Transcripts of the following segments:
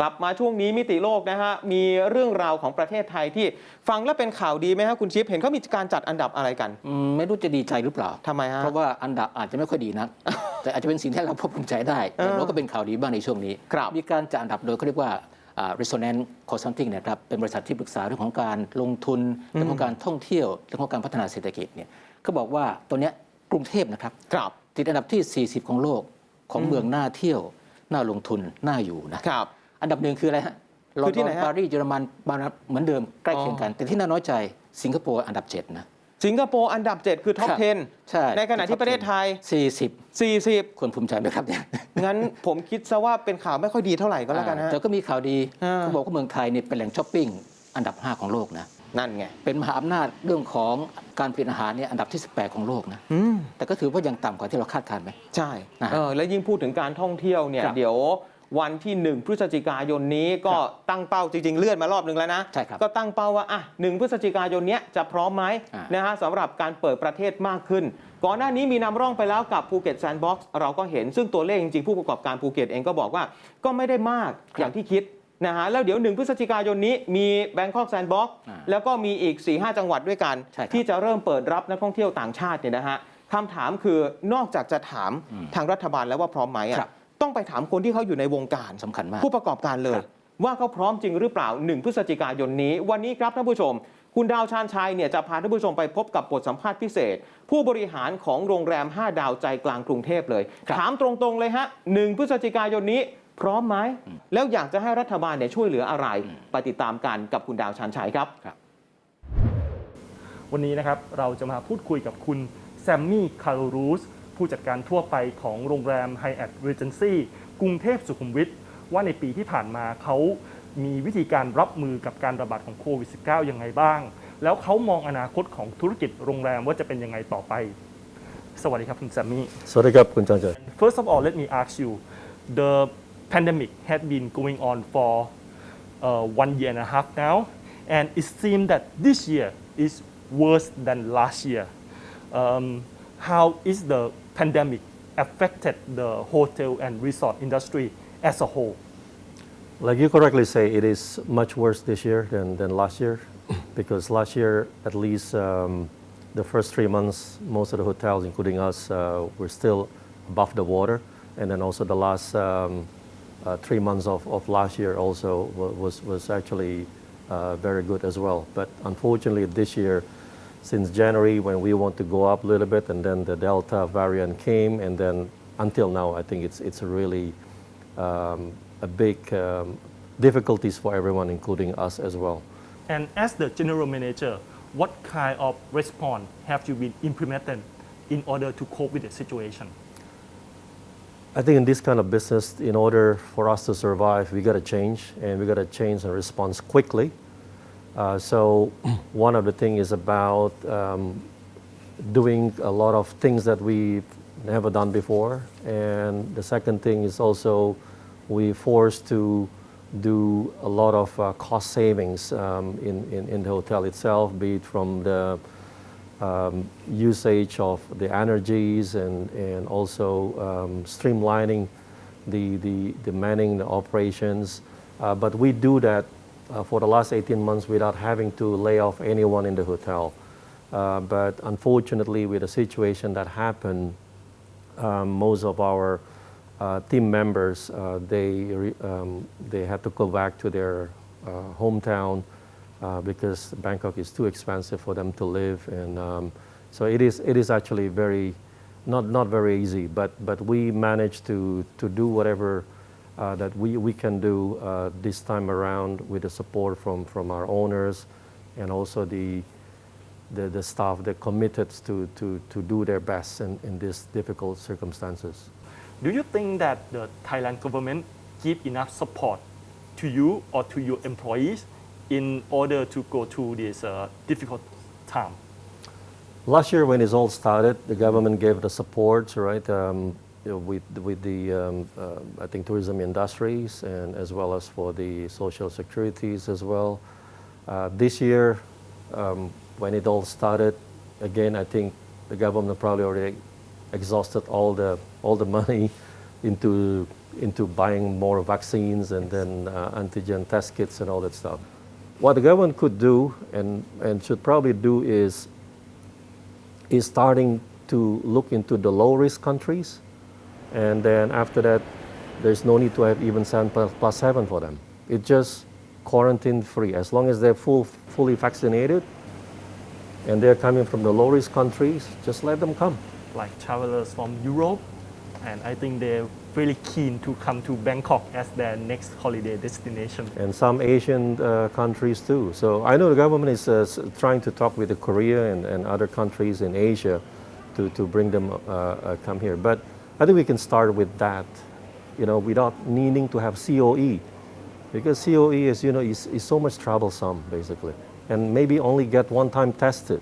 กลับมาช่วงนี้มิติโลกนะฮะมีเรื่องราวของประเทศไทยที่ฟังแล้วเป็นข่าวดีไหมฮะคุณชิป เห็นเขามีการจัดอันดับอะไรกัน อืมไม่รู้จะดีใจหรือเปล่า ทำไมฮะ เพราะว่าอันดับอาจจะไม่ค่อยดีนัก แต่อาจจะเป็นสิ่งที่เราภาคภูมิใจได้เอออย่างน้อยก็เป็นข่าวดีบ้างในช่วงนี้ ครับมีการจัดอันดับโดยเขาเรียกว่าอ่า Resonance Consulting นะครับ เป็นบริษัทที่ปรึกษาเรื่องของการลงทุน เรื่องของการท่องเที่ยว เรื่องของการพัฒนาเศรษฐกิจเนี่ยเขาบอกว่าตัวเนี้ยกรุงเทพนะครับ ครับ ติดอันดับที่ 40 ของโลกของเมืองน่าเที่ยว น่าลงทุน น่าอยู่นะ ครับ อันดับหนึ่งคืออะไรฮะลคือนอที่ดอไหนนฮะปารีสเยอรมันบาร์เหมือนเดิมใกล้เคียงกัน แต่ที่น่าน้อยใจสิงคโปร์อันดับ7นะสิงคโปร์อันดับ 7 คือท็อปครับ10 ใช่ ในขณะที่ประเทศไทย 40 40ควรภูมิใจไหมครับเนี่ย งั้นผมคิดซะว่าเป็นข่าวไม่ค่อยดีเท่าไหร่ก็แล้วกันฮะ แต่ก็มีข่าวดีอ่าเขาบอกว่าเมืองไทยเนี่ยเป็นแหล่งช้อปปิ้งอันดับ 5 ของโลกนะ นั่นไง เป็นมหาอำนาจเรื่องของการผลิตอาหารเนี่ยอันดับที่ 18 ของโลกนะอืมแต่ก็ถือว่ายังต่ำกว่าที่เราคาดการณ์ไหมใช่นะเออแล้วยิ่งพูดถึงการท่องเที่ยวเนี่ยครับเดี๋ยว วันที่ 1 พฤศจิกายนนี้ก็ครับตั้งเป้าจริง ๆ เลื่อนมารอบหนึ่งแล้วนะใช่ครับก็ตั้งเป้าว่าอะหนึ่งพฤศจิกายนเนี้ยจะพร้อมไหมอ่านนะฮะสำหรับการเปิดประเทศมากขึ้น ก่อนหน้านี้มีนำร่องไปแล้วกับภูเก็ตแซนด์บ็อกซ์เราก็เห็นซึ่งตัวเลขจริงๆ ผู้ประกอบการภูเก็ตเองก็บอกว่า ก็ไม่ได้มากอย่างที่คิดนะฮะแล้วเดี๋ยว1พฤศจิกายนนี้มีแบงคอกแซนด์บ็อกซ์อ่าแล้วก็มีอีก 4-5 จังหวัดด้วยกันใช่ครับที่จะเริ่มเปิดรับนักท่องเที่ยวต่างชาติเนี่ยนะฮะคำถามคือนอกจากจะถามอืมทางรัฐบาลแล้วว่าพร้อมไหมครัอะบ ต้องไปถามคนที่เขาอยู่ในวงการสำคัญมากผู้ประกอบการเลยครับว่าเขาพร้อมจริงหรือเปล่า 1 พฤศจิกายนนี้ วันนี้ครับท่านผู้ชม คุณดาวชาญชัยเนี่ยจะพาท่านผู้ชมไปพบกับบทสัมภาษณ์พิเศษ ผู้บริหารของโรงแรม 5 ดาวใจกลางกรุงเทพเลยครับถามตรงๆเลยฮะ1พฤศจิกายนนี้พร้อมไหมแล้วอยากจะให้รัฐบาลเนี่ยช่วยเหลืออะไร ไปติดตามกันกับคุณดาวชาญชัยครับ วันนี้นะครับเราจะมาพูดคุยกับคุณแซมมี่คารูส ผู้จัดการทั่วไปของโรงแรม Hyatt Regency กรุงเทพสุขุมวิทว่าในปีที่ผ่านมาเขามีวิธีการรับมือกับการระบาดของโควิด -19 ยังไงบ้าง แล้วเขามองอนาคตของธุรกิจโรงแรมว่าจะเป็นยังไงต่อไป สวัสดีครับคุณแซมมี่ สวัสดีครับคุณจางเจย First of all, let me ask you the pandemic had been going on for uh, one year and a half now, and it seemed that this year is worse than last year. Um, how is the pandemic affected the hotel and resort industry as a whole? Like you correctly say, it is much worse this year than, than last year because last year, at least um, the first three months, most of the hotels, including us, uh, were still above the water. And then also the last um, uh, three months of, of last year also was, was actually uh, very good as well. But unfortunately, this year, since January, when we want to go up a little bit, and then the Delta variant came, and then until now, I think it's, it's really um, a big um, difficulties for everyone, including us as well. And as the general manager, what kind of response have you been implemented in order to cope with the situation? I think in this kind of business, in order for us to survive, we got to change, and we got to change and respond quickly. Uh, so, one of the things is about um, doing a lot of things that we've never done before, and the second thing is also we forced to do a lot of uh, cost savings um, in, in, in the hotel itself, be it from the um, usage of the energies and, and also um, streamlining the, the, the manning, the operations. Uh, but we do that for the last 18 months without having to lay off anyone in the hotel. Uh, but unfortunately, with the situation that happened, um, most of our uh, team members, uh, um, they had to go back to their uh, hometown uh, because Bangkok is too expensive for them to live. And um, so it is, it is actually very, not, not very easy, but, but we managed to, to do whatever uh, that we, we can do uh, this time around with the support from, from our owners and also the, the, the staff that committed to, to, to do their best in, in these difficult circumstances. Do you think that the Thailand government give enough support to you or to your employees in order to go through this uh, difficult time? Last year, when it all started, the government gave the support, right, um, you know, with, with the, um, uh, I think, tourism industries and as well as for the social securities as well. Uh, this year, um, when it all started, again, I think the government probably already exhausted all the, all the money into into buying more vaccines and then uh, antigen test kits and all that stuff. What the government could do and, and should probably do is is starting to look into the low risk countries, and then after that, there's no need to have even seven plus, seven for them. It just quarantine free as long as they're full, fully vaccinated, and they're coming from the low risk countries. Just let them come. like travelers from Europe, and I think they're really keen to come to Bangkok as their next holiday destination. and some Asian uh, countries too. So I know the government is uh, trying to talk with the Korea and, and other countries in Asia to, to bring them uh, uh, come here. But I think we can start with that, you know, without needing to have COE, because COE is you know is, is so much troublesome basically, and maybe only get one time tested,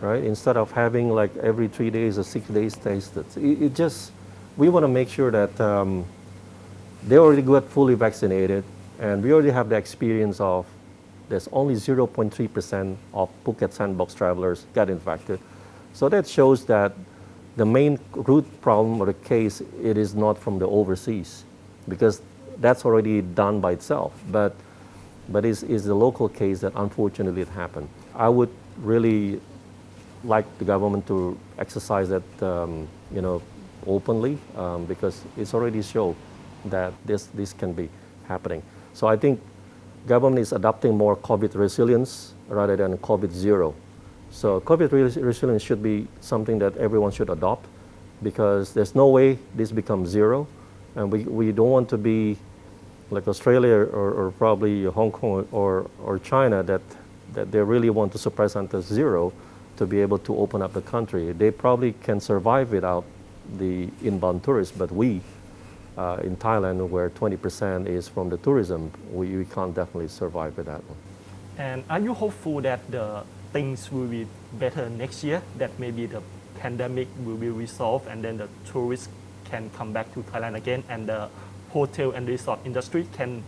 right? Instead of having like every three days or six days tested. It, it just we want to make sure that. Um, they already got fully vaccinated, and we already have the experience of there's only 0.3% of Phuket sandbox travelers got infected. So that shows that the main root problem or the case it is not from the overseas, because that's already done by itself. But but it's, it's the local case that unfortunately it happened. I would really like the government to exercise that, um, you know, openly um, because it's already shown that this, this can be happening. So I think government is adopting more COVID resilience rather than COVID zero. So COVID res- resilience should be something that everyone should adopt because there's no way this becomes zero. And we, we don't want to be like Australia or, or probably Hong Kong or, or China that, that they really want to suppress until zero to be able to open up the country. They probably can survive without the inbound tourists, but we uh, in Thailand, where 20% is from the tourism, we, we can't definitely survive with that one. And are you hopeful that the things will be better next year? That maybe the pandemic will be resolved and then the tourists can come back to Thailand again and the hotel and resort industry can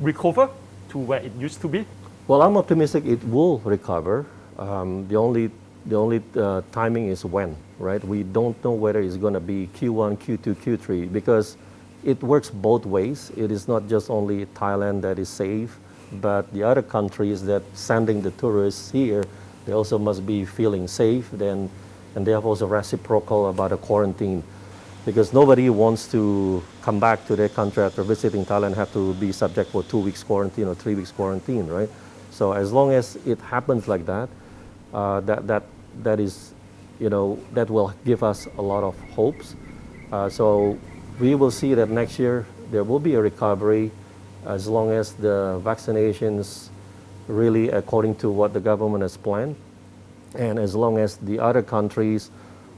recover to where it used to be? Well, I'm optimistic it will recover. Um, the only, the only uh, timing is when, right? We don't know whether it's going to be Q1, Q2, Q3 because it works both ways. It is not just only Thailand that is safe, but the other countries that sending the tourists here, they also must be feeling safe. Then, and they have also reciprocal about a quarantine because nobody wants to come back to their country after visiting Thailand and have to be subject for two weeks quarantine or three weeks quarantine, right? So as long as it happens like that, uh, that that that is, you know, that will give us a lot of hopes. Uh, so we will see that next year there will be a recovery as long as the vaccinations really according to what the government has planned and as long as the other countries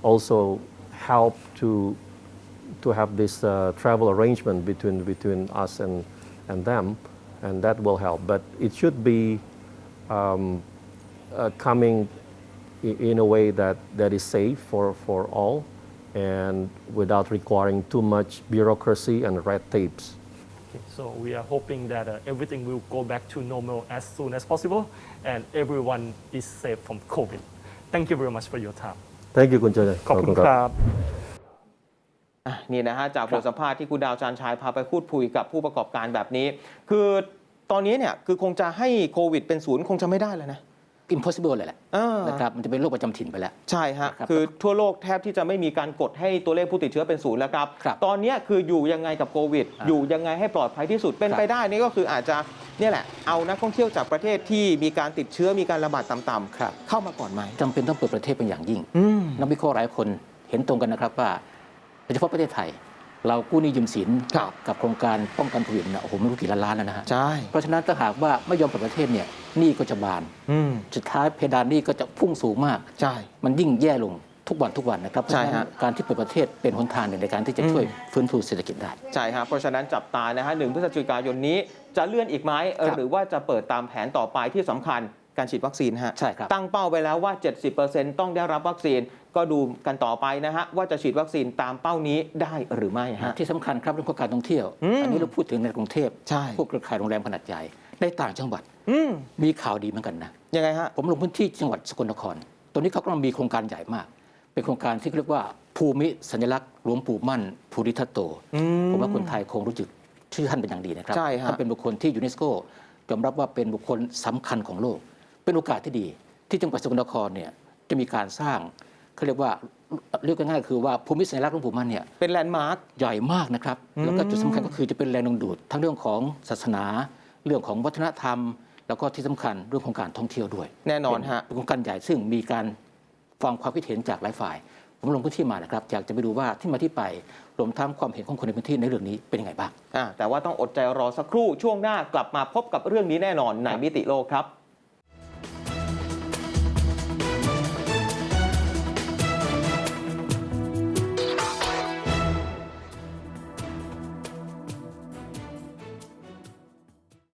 also help to to have this uh, travel arrangement between between us and and them, and that will help. But it should be um, uh, coming in a way that that is safe for for all, and without requiring too much bureaucracy and red tapes. Okay, so we are hoping that uh, everything will go back to normal as soon as possible and everyone is safe from COVID. Thank you very much for your time. Thank you คุณเจริญขอบคุณครับ อะนี่นะฮะจากบทสัมภาษณ์ที่คุณดาวจานชายพาไปพูดคุยกับผู้ประกอบการแบบนี้ คือตอนนี้เนี่ยคือคงจะให้โควิดเป็นศูนย์คงจะไม่ได้แล้วนะ impossible เลยแหละเออนะครับมันจะเป็นโรคประจำถิ่นไปแล้ว ใช่ฮะครับคือทั่วโลกแทบที่จะไม่มีการกดให้ตัวเลขผู้ติดเชื้อเป็นศูนย์แล้วครับ ครับตอนเนี้ยคืออยู่ยังไงกับโควิด อ่าอยู่ยังไงให้ปลอดภัยที่สุด เป็นครับไปได้นี่ก็คืออาจจะเนี่ยแหละ เอานักท่องเที่ยวจากประเทศที่มีการติดเชื้อมีการระบาดต่ำครับ ๆเข้ามาก่อนไหมจำเป็นต้องเปิดประเทศเป็นอย่างยิ่ง อืม นักวิเคราะห์หลายคนเห็นตรงกันนะครับว่าโดยเฉพาะประเทศไทย เรากู้หนี้ยืมสินครับกับโครงการป้องกันโควิดเนี่ยโอ้โหไม่รู้กี่ล้านล้านแล้วนะฮะใช่เพราะฉะนั้นถ้าหากว่าไม่ยอมเปิดประเทศเนี่ยหนี้ก็จะบานอืมสุดท้ายเพดานหนี้ก็จะพุ่งสูงมากใช่มันยิ่งแย่ลงทุกวันทุกวันนะครับเพราะใช่ฉะนั้นฮะการที่เปิดประเทศเป็นหนทางหนึ่งในการที่จะอืมช่วยฟื้นฟูเศรษฐกิจได้ใช่ครับเพราะฉะนั้นจับตานะฮะหนึ่งพฤศจิกายนนี้จะเลื่อนอีกไหมเออครับหรือว่าจะเปิดตามแผนต่อไปที่สำคัญ การฉีดวัคซีนฮะใช่ครับตั้งเป้าไว้แล้วว่า 70%ต้องได้รับวัคซีนก็ดูกันต่อไปนะฮะว่าจะฉีดวัคซีนตามเป้านี้ได้หรือไม่ฮะที่สำคัญครับเรื่องของการท่องเที่ยวอืมอันนี้เราพูดถึงในกรุงเทพใช่ พวกเครือข่ายโรงแรมขนาดใหญ่ในต่างจังหวัดอืมมีข่าวดีเหมือนกันนะ ยังไงฮะ ผมลงพื้นที่จังหวัดสกลนครตรงนี้เขากำลังมีโครงการใหญ่มาก เป็นโครงการที่เรียกว่าภูมิสัญลักษณ์หลวงปู่มั่นภูริทัตโต อืมผมว่าคนไทยคงรู้จักชื่อท่านเป็นอย่างดีนะครับใช่ฮะท่านเป็นบุคคลที่ยูเนสโกยอมรับว่าเป็นบุคคลสำคัญของโลก เป็นโอกาสที่ดี ที่จังหวัดสกลนครเนี่ยจะมีการสร้างเขาเรียกว่าเรียกง่ายๆคือว่าภูมิสัญลักษณ์หลวงปู่มั่นเนี่ยเป็นแลนด์มาร์คใหญ่มากนะครับอืมแล้วก็จุดสำคัญก็คือจะเป็นแรงดึงดูด ทั้งเรื่องของศาสนา เรื่องของวัฒนธรรม แล้วก็ที่สำคัญเรื่องของการท่องเที่ยวด้วย แน่นอนฮะเป็นโครงการใหญ่ซึ่งมีการฟังความคิดเห็นจากหลายฝ่าย ผมลงพื้นที่มานะครับอยากจะไปดูว่าที่มาที่ไปรวมทั้งความเห็นของคนในพื้นที่ในเรื่องนี้เป็นยังไงบ้างอ่าแต่ว่าต้องอดใจรอสักครู่ช่วงหน้ากลับมาพบกับเรื่องนี้แน่นอนในมิติโลกครับ